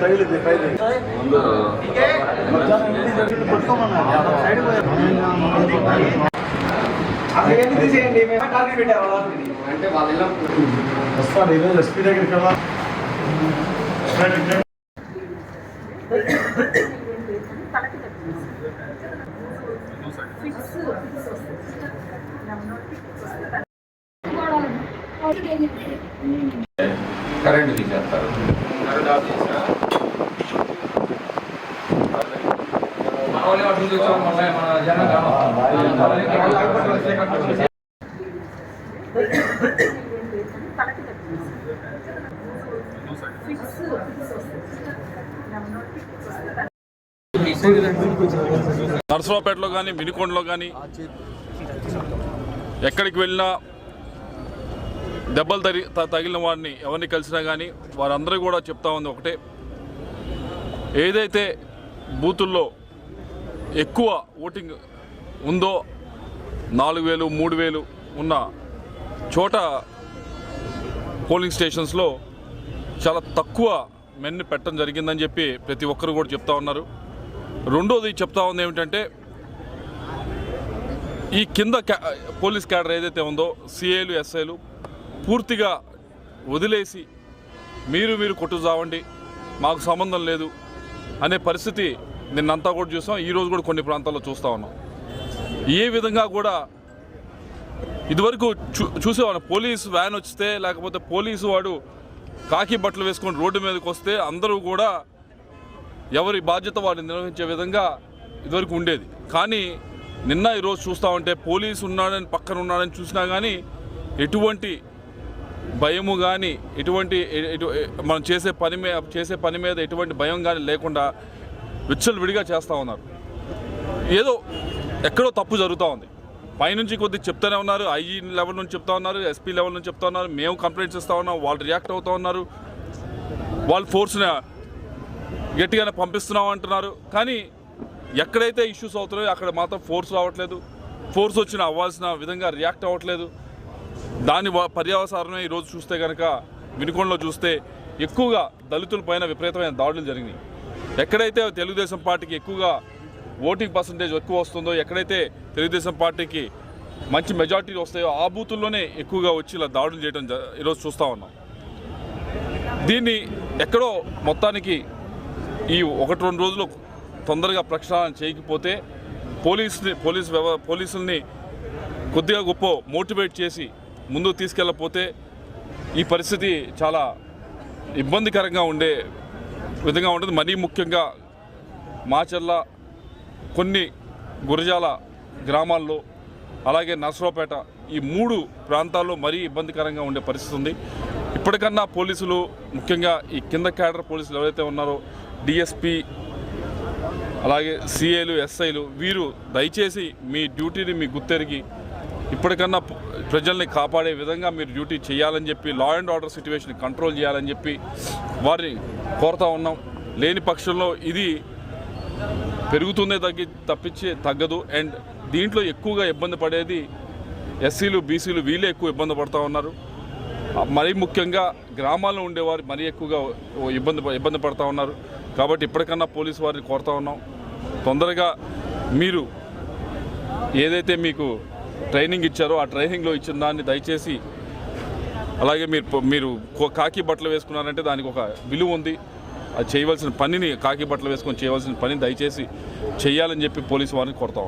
తగిలింది పైది ముందు అంటే వాళ్ళ ఇళ్ళ వస్తాను ఈరోజు ఎస్పీ దగ్గరికి కదా కరెంట్ తీసేస్తారు. మన వాళ్ళే అడ్డు తెచ్చాం మన నరసరావుపేటలో కానీ వినుకొండలో కానీ ఎక్కడికి వెళ్ళినా దెబ్బలు తగి త- తగిలిన వారిని ఎవరిని కలిసినా కానీ వారందరూ కూడా చెప్తా ఉంది ఒకటే. ఏదైతే బూతుల్లో ఎక్కువ ఓటింగ్ ఉందో నాలుగు వేలు మూడు వేలు ఉన్న చోట పోలింగ్ స్టేషన్స్లో చాలా తక్కువ మెన్ను పెట్టడం జరిగిందని చెప్పి ప్రతి ఒక్కరు కూడా చెప్తా ఉన్నారు. రెండోది చెప్తా ఉంది ఏమిటంటే ఈ కింద క్యా పోలీస్ క్యాడర్ ఏదైతే ఉందో సిఏలు ఎస్ఐలు పూర్తిగా వదిలేసి మీరు మీరు కొట్టు చావండి మాకు సంబంధం లేదు అనే పరిస్థితి నిన్నంతా కూడా చూసాం ఈరోజు కూడా కొన్ని ప్రాంతాల్లో చూస్తూ ఉన్నాం. ఏ విధంగా కూడా ఇదివరకు చూ చూసేవాడు పోలీస్ వ్యాన్ వస్తే లేకపోతే పోలీసు వాడు కాకి బట్టలు వేసుకొని రోడ్డు మీదకి వస్తే అందరూ కూడా ఎవరి బాధ్యత వాళ్ళు నిర్వహించే విధంగా ఇదివరకు ఉండేది. కానీ నిన్న ఈరోజు చూస్తామంటే పోలీసు ఉన్నాడని పక్కన ఉన్నాడని చూసినా కానీ ఎటువంటి భయము కానీ ఎటువంటి మనం చేసే పని మీద చేసే పని మీద ఎటువంటి భయం కానీ లేకుండా విచ్చలు విడిగా చేస్తూ ఉన్నారు. ఏదో ఎక్కడో తప్పు జరుగుతూ ఉంది. పైనుంచి కొద్దిగా చెప్తూనే ఉన్నారు ఐఈ లెవెల్ నుంచి చెప్తా ఉన్నారు ఎస్పీ లెవెల్ నుంచి చెప్తా ఉన్నారు మేము కంప్లైంట్స్ ఇస్తూ ఉన్నాం వాళ్ళు రియాక్ట్ అవుతూ ఉన్నారు. వాళ్ళు ఫోర్స్ని గట్టిగానే పంపిస్తున్నాం అంటున్నారు. కానీ ఎక్కడైతే ఇష్యూస్ అవుతున్నాయో అక్కడ మాత్రం ఫోర్స్ రావట్లేదు. ఫోర్స్ వచ్చిన అవ్వాల్సిన విధంగా రియాక్ట్ అవ్వట్లేదు. దాని వ- ఈరోజు చూస్తే కనుక వినుకొండలో చూస్తే ఎక్కువగా దళితుల పైన విపరీతమైన దాడులు జరిగినాయి. ఎక్కడైతే తెలుగుదేశం పార్టీకి ఎక్కువగా ఓటింగ్ పర్సంటేజ్ ఎక్కువ వస్తుందో ఎక్కడైతే తెలుగుదేశం పార్టీకి మంచి మెజార్టీ వస్తాయో ఆ బూతుల్లోనే ఎక్కువగా వచ్చి ఇలా దాడులు చేయడం జ- ఈరోజు చూస్తూ ఉన్నాం. దీన్ని ఎక్కడో మొత్తానికి ఈ ఒకటి రెండు రోజులు తొందరగా ప్రక్షాళన చేయకపోతే పోలీసుని పోలీస్ వ్యవ పోలీసుల్ని కొద్దిగా గొప్ప మోటివేట్ చేసి ముందుకు తీసుకెళ్ళకపోతే ఈ పరిస్థితి చాలా ఇబ్బందికరంగా ఉండే విధంగా ఉంటుంది. మరీ ముఖ్యంగా మాచర్ల కొన్ని గురజాల గ్రామాల్లో అలాగే నర్సరావుపేట ఈ మూడు ప్రాంతాల్లో మరీ ఇబ్బందికరంగా ఉండే పరిస్థితి ఉంది. ఇప్పటికన్నా పోలీసులు ముఖ్యంగా ఈ కింద క్యాడర్ పోలీసులు ఎవరైతే ఉన్నారో డిఎస్పి అలాగే సిఏలు ఎస్ఐలు వీరు దయచేసి మీ డ్యూటీని మీ గుర్తెరిగి ఇప్పటికన్నా ప్రజల్ని కాపాడే విధంగా మీరు డ్యూటీ చేయాలని చెప్పి law and order situation control చేయాలని చెప్పి వారిని కోరుతా ఉన్నాం. లేని పక్షంలో ఇది పెరుగుతుందే తగ్గి తప్పించి తగ్గదు. అండ్ దీంట్లో ఎక్కువగా ఇబ్బంది పడేది ఎస్సీలు బీసీలు వీళ్ళే ఎక్కువ ఇబ్బంది పడుతూ ఉన్నారు. మరీ ముఖ్యంగా గ్రామాల్లో ఉండేవారు మరీ ఎక్కువగా ఇబ్బంది ఇబ్బంది పడుతూ ఉన్నారు. కాబట్టి ఇప్పటికన్నా పోలీసు వారిని కోరుతా ఉన్నాం. తొందరగా మీరు ఏదైతే మీకు ట్రైనింగ్ ఇచ్చారో ఆ ట్రైనింగ్లో ఇచ్చిన దాన్ని దయచేసి అలాగే మీరు మీరు కాకి బట్టలు వేసుకున్నారంటే దానికి ఒక విలువ ఉంది. అది చేయవలసిన పనిని కాకి బట్టలు వేసుకొని చేయవలసిన పని దయచేసి చేయాలని చెప్పి పోలీసు వారిని కోరుతాం